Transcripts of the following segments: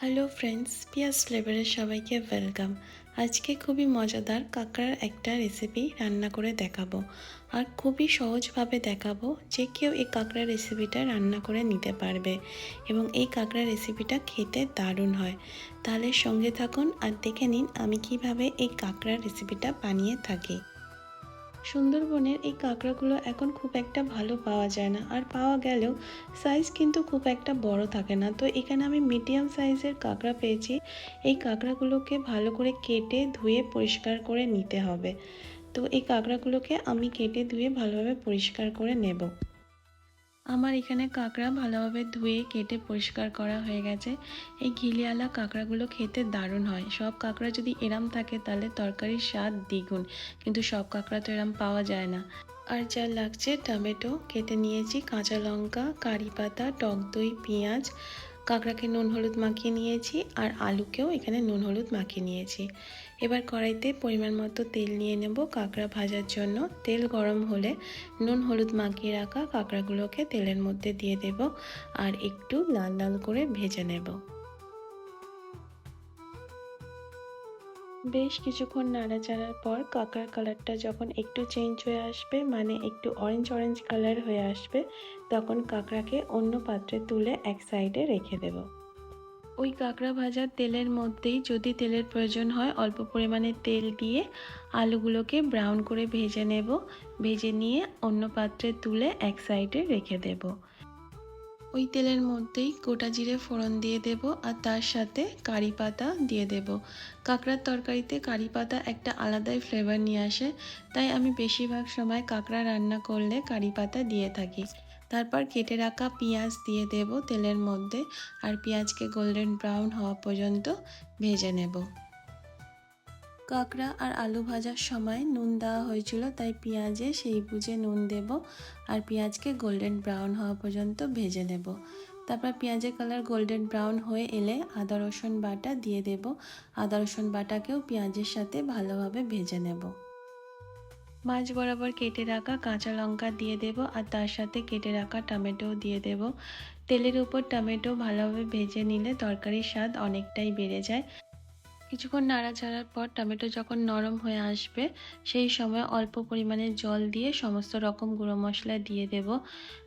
Hello friends পিয়াস ফ্লেভারের সবাইকে welcome আজকে খুবই মজাদার কাঁকড়ার একটা রেসিপি রান্না করে দেখাবো। আর খুবই সহজভাবে দেখাবো যে কেউ এই কাঁকড়া রেসিপিটা রান্না করে নিতে পারবে এবং এই কাঁকড়া রেসিপিটা খেতে দারুণ হয়। তাহলে সঙ্গে থাকুন আর দেখে নিন আমি কীভাবে এই কাঁকড়া রেসিপিটা বানিয়ে থাকি। সুন্দরবনের এই কাঁকড়াগুলো এখন খুব একটা ভালো পাওয়া যায় না। আর পাওয়া গেলেও সাইজ কিন্তু খুব একটা বড় থাকে না। তো এখানে আমি মিডিয়াম সাইজের কাঁকড়া পেয়েছি। এই কাঁকড়াগুলোকে ভালো করে কেটে ধুয়ে পরিষ্কার করে নিতে হবে। তো এই কাঁকড়াগুলোকে আমি কেটে ধুয়ে ভালোভাবে পরিষ্কার করে নেব। আমার এখানে কাঁকড়া ভালোভাবে ধুয়ে কেটে পরিষ্কার করা হয়ে গেছে। এই ঘিলিয়ালা কাঁকড়াগুলো খেতে দারুণ হয়। সব কাঁকড়া যদি এরাম থাকে তাহলে তরকারির স্বাদ দ্বিগুণ। কিন্তু সব কাঁকড়া তো এরাম পাওয়া যায় না। আর যা লাগছে, টমেটো, কেটে নিয়েছি কাঁচা লঙ্কা, কারি পাতা, টক দই, পেঁয়াজ কাঁকড়াকে নুন হলুদ মাখিয়ে নিয়েছি আর আলুকেও এখানে নুন হলুদ মাখিয়ে নিয়েছি। এবার কড়াইতে পরিমাণ মতো তেল নিয়ে নেব কাঁকড়া ভাজার জন্য। তেল গরম হলে নুন হলুদ মাখিয়ে রাখা কাঁকড়াগুলোকে তেলের মধ্যে দিয়ে দেব আর একটু লাল লাল করে ভেজে নেব। বেশ কিছুক্ষণ নাড়াচাড়ার পর কাঁকড়ার কালারটা যখন একটু চেঞ্জ হয়ে আসবে মানে একটু অরেঞ্জ অরেঞ্জ কালার হয়ে আসবে, তখন কাঁকড়াকে অন্য পাত্রে তুলে এক সাইডে রেখে দেব। ওই কাঁকড়া ভাজার তেলের মধ্যেই যদি তেলের প্রয়োজন হয়, অল্প পরিমাণে তেল দিয়ে আলুগুলোকে ব্রাউন করে ভেজে নেব। ভেজে নিয়ে অন্য পাত্রে তুলে এক সাইডে রেখে দেবো। ওই তেলের মধ্যেই গোটা জিরে ফোড়ন দিয়ে দেব আর তার সাথে কারি পাতা দিয়ে দেব। কাঁকড়ার তরকারিতে কারি পাতা একটা আলাদাই ফ্লেভার নিয়ে আসে, তাই আমি বেশিরভাগ সময় কাঁকড়া রান্না করলে কারি পাতা দিয়ে থাকি। তারপর কেটে রাখা পেঁয়াজ দিয়ে দেব তেলের মধ্যে আর পেঁয়াজকে গোল্ডেন ব্রাউন হওয়া পর্যন্ত ভেজে নেব। কাঁকড়া আর আলু ভাজার সময় নুন দেওয়া হয়েছিল, তাই পেঁয়াজে সেই বুঝে নুন দেব আর পেঁয়াজকে গোল্ডেন ব্রাউন হওয়া পর্যন্ত ভেজে নেব। তারপর পেঁয়াজের কালার গোল্ডেন ব্রাউন হয়ে এলে আদা, রসুন বাটা দিয়ে দেব। আদা, রসুন বাটাকেও পেঁয়াজের সাথে ভালোভাবে ভেজে নেব। মাছ বরাবর কেটে রাখা কাঁচা লঙ্কা দিয়ে দেব আর তার সাথে কেটে রাখা টমেটোও দিয়ে দেব। তেলের উপর টমেটো ভালোভাবে ভেজে নিলে তরকারির স্বাদ অনেকটাই বেড়ে যায়। কিছুক্ষণ নাড়াচাড়ার পর টমেটো যখন নরম হয়ে আসবে, সেই সময় অল্প পরিমাণে জল দিয়ে সমস্ত রকম গুঁড়ো মশলা দিয়ে দেব।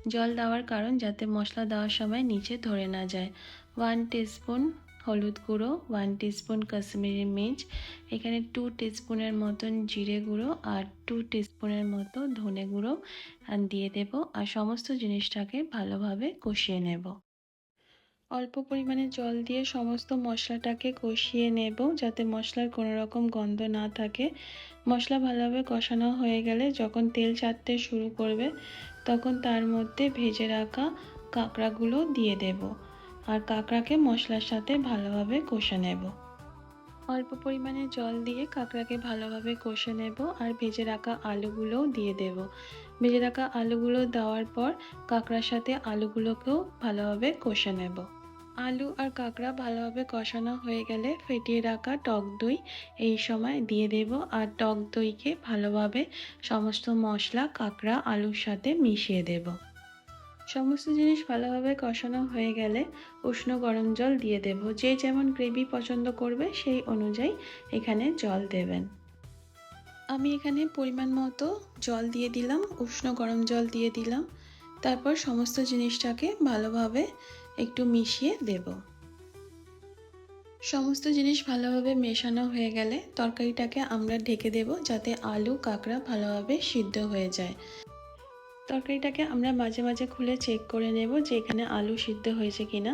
জল দেওয়ার কারণ যাতে মশলা দেওয়ার সময় নিচে ধরে না যায়। ওয়ান টিস্পুন হলুদ গুঁড়ো ওয়ান টিস্পুন কাশ্মীরি মির্চ, এখানে টু টিস্পুনের মতন জিরে গুঁড়ো আর টু টিস্পুনের মতো ধনে গুঁড়ো দিয়ে দেব। আর সমস্ত জিনিসটাকে ভালোভাবে কষিয়ে নেব। অল্প পরিমাণে জল দিয়ে সমস্ত মশলাটাকে কষিয়ে নেব যাতে মশলার কোনো রকম গন্ধ না থাকে। মশলা ভালোভাবে কষানো হয়ে গেলে যখন তেল ছাড়তে শুরু করবে, তখন তার মধ্যে ভেজে রাখা কাঁকড়াগুলো দিয়ে দেব আর কাঁকড়াকে মশলার সাথে ভালোভাবে কষে নেব। অল্প পরিমাণে জল দিয়ে কাঁকড়াকে ভালোভাবে কষে নেব আর ভেজে রাখা আলুগুলোও দিয়ে দেব। ভেজে রাখা আলুগুলো দেওয়ার পর কাঁকড়ার সাথে আলুগুলোকেও ভালোভাবে কষে নেব। আলু আর কাঁকড়া ভালোভাবে কষানো হয়ে গেলে ফেটিয়ে রাখা টক দই এই সময় দিয়ে দেব আর টক দইকে ভালোভাবে সমস্ত মশলা, কাঁকড়া, আলুর সাথে মিশিয়ে দেব। সমস্ত জিনিস ভালোভাবে কষানো হয়ে গেলে উষ্ণ গরম জল দিয়ে দেব। যে যেমন গ্রেভি পছন্দ করবে সেই অনুযায়ী এখানে জল দেবেন। আমি এখানে পরিমাণ মতো জল দিয়ে দিলাম, উষ্ণ গরম জল দিয়ে দিলাম। তারপর সমস্ত জিনিসটাকে ভালোভাবে একটু মিশিয়ে দেব। সমস্ত জিনিস ভালোভাবে মেশানো হয়ে গেলে তরকারিটাকে আমরা ঢেকে দেব যাতে আলু, কাঁকড়া ভালোভাবে সিদ্ধ হয়ে যায়। তরকারিটাকে আমরা মাঝে মাঝে খুলে চেক করে নেব যে এখানে আলু সিদ্ধ হয়েছে কিনা।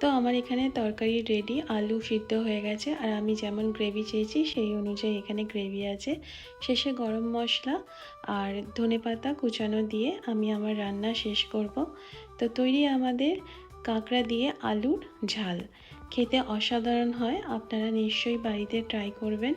তো আমার এখানে তরকারি রেডি আলু সিদ্ধ হয়ে গেছে। আর আমি যেমন গ্রেভি চেয়েছি, সেই অনুযায়ী এখানে গ্রেভি আছে। শেষে গরম মশলা আর ধনে পাতা কুচানো দিয়ে আমি আমার রান্না শেষ করব। তো তৈরি আমাদের কাঁকড়া দিয়ে আলুর ঝাল। খেতে অসাধারণ হয় আপনারা নিশ্চয়ই বাড়িতে ট্রাই করবেন।